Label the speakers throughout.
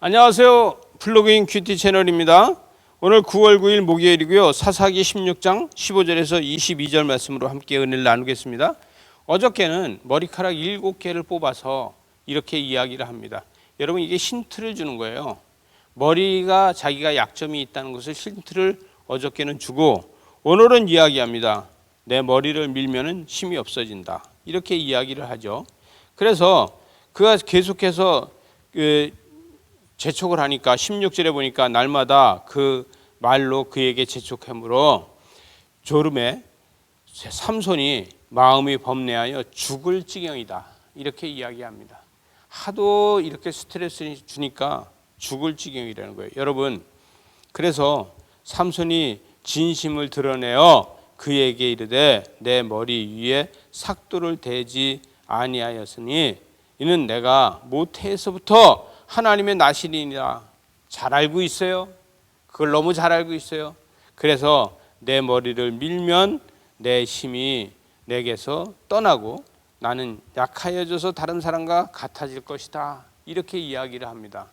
Speaker 1: 안녕하세요. 블로그인 큐티 채널입니다. 오늘 9월 9일 목요일이고요. 사사기 16장 15절에서 22절 말씀으로 함께 은혜를 나누겠습니다. 어저께는 머리카락 7개를 뽑아서 이렇게 이야기를 합니다. 여러분 이게 힌트를 주는 거예요. 머리가 자기가 약점이 있다는 것을 힌트를 어저께는 주고 오늘은 이야기합니다. 내 머리를 밀면은 힘이 없어진다. 이렇게 이야기를 하죠. 그래서 그가 계속해서 그 재촉을 하니까 16절에 보니까 날마다 그 말로 그에게 재촉함으로 졸음에 삼손이 마음이 범례하여 죽을 지경이다. 이렇게 이야기합니다. 하도 이렇게 스트레스 주니까 죽을 지경이라는 거예요. 여러분, 그래서 삼손이 진심을 드러내어 그에게 이르되 내 머리 위에 삭도를 대지 아니하였으니 이는 내가 모태에서부터 하나님의 나시리니라 잘 알고 있어요. 그걸 너무 잘 알고 있어요. 그래서 내 머리를 밀면 내 힘이 내게서 떠나고 나는 약하여져서 다른 사람과 같아질 것이다. 이렇게 이야기를 합니다.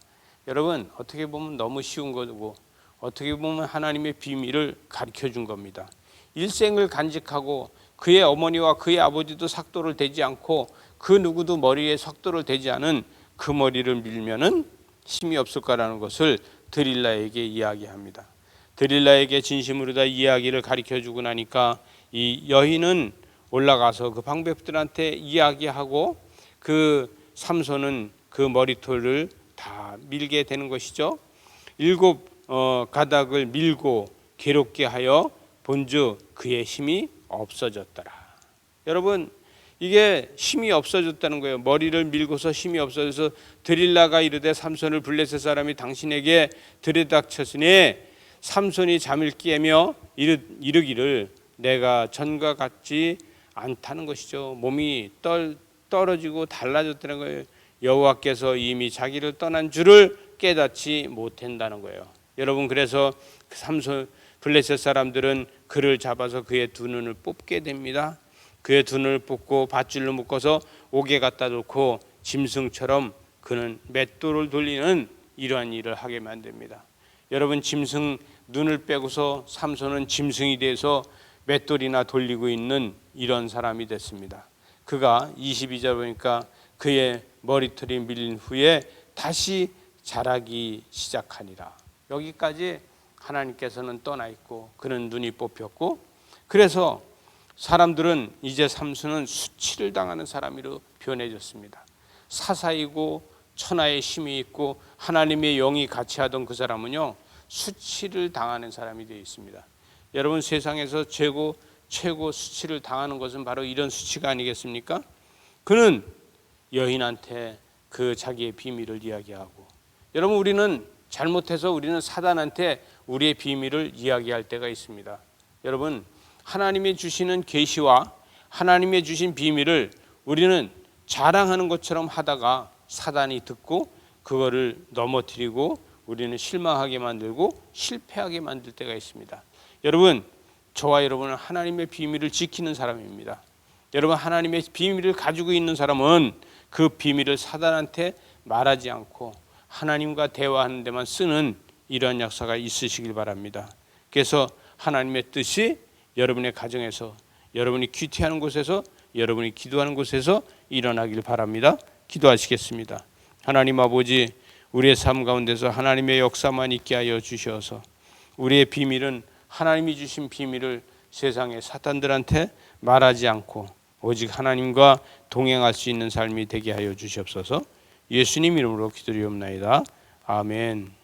Speaker 1: 여러분 어떻게 보면 너무 쉬운 거고 어떻게 보면 하나님의 비밀을 가르쳐 준 겁니다. 일생을 간직하고 그의 어머니와 그의 아버지도 삭도를 대지 않고 그 누구도 머리에 삭도를 대지 않은 그 머리를 밀면은 힘이 없을 거라는 것을 드릴라에게 이야기합니다. 드릴라에게 진심으로 다 이야기를 가르쳐 주고 나니까 이 여인은 올라가서 그 방백들한테 이야기하고 그 삼손은 그 머리털을 다 밀게 되는 것이죠. 일곱 어, 가닥을 밀고 괴롭게 하여 본즉 그의 힘이 없어졌더라. 여러분 이게 힘이 없어졌다는 거예요. 머리를 밀고서 힘이 없어져서 드릴라가 이르되 삼손을 블레셋 사람이 당신에게 들이닥쳤으니 삼손이 잠을 깨며 이르, 이르 기를 내가 전과 같지 않다는 것이죠. 몸이 떨, 떨어지고 달라졌다는 거예요. 여호와께서 이미 자기를 떠난 줄을 깨닫지 못한다는 거예요. 여러분 그래서 그 삼손 블레셋 사람들은 그를 잡아서 그의 두 눈을 뽑게 됩니다. 그의 두 눈을 뽑고 밧줄로 묶어서 옥에 갖다 놓고 짐승처럼 그는 맷돌을 돌리는 이러한 일을 하게 만듭니다. 여러분 짐승 눈을 빼고서 삼손은 짐승이 돼서 맷돌이나 돌리고 있는 이런 사람이 됐습니다. 그가 22절 보니까 그의 머리털이 밀린 후에 다시 자라기 시작하니라. 여기까지 하나님께서는 떠나 있고 그는 눈이 뽑혔고 그래서 사람들은 이제 삼손은 수치를 당하는 사람으로 변해졌습니다. 사사이고 천하의 힘이 있고 하나님의 영이 같이 하던 그 사람은요 수치를 당하는 사람이 되어 있습니다. 여러분 세상에서 최고 최고 수치를 당하는 것은 바로 이런 수치가 아니겠습니까? 그는 여인한테 그 자기의 비밀을 이야기하고 여러분 우리는 잘못해서 우리는 사단한테 우리의 비밀을 이야기할 때가 있습니다. 여러분 하나님이 주시는 계시와 하나님의 주신 비밀을 우리는 자랑하는 것처럼 하다가 사단이 듣고 그거를 넘어뜨리고 우리는 실망하게 만들고 실패하게 만들 때가 있습니다. 여러분 저와 여러분은 하나님의 비밀을 지키는 사람입니다. 여러분 하나님의 비밀을 가지고 있는 사람은 그 비밀을 사단한테 말하지 않고 하나님과 대화하는 데만 쓰는 이러한 역사가 있으시길 바랍니다. 그래서 하나님의 뜻이 여러분의 가정에서 여러분이 큐티하는 곳에서 여러분이 기도하는 곳에서 일어나길 바랍니다. 기도하시겠습니다. 하나님 아버지 우리의 삶 가운데서 하나님의 역사만 있게 하여 주셔서 우리의 비밀은 하나님이 주신 비밀을 세상의 사탄들한테 말하지 않고 오직 하나님과 동행할 수 있는 삶이 되게 하여 주시옵소서. 예수님 이름으로 기도리옵나이다. 아멘.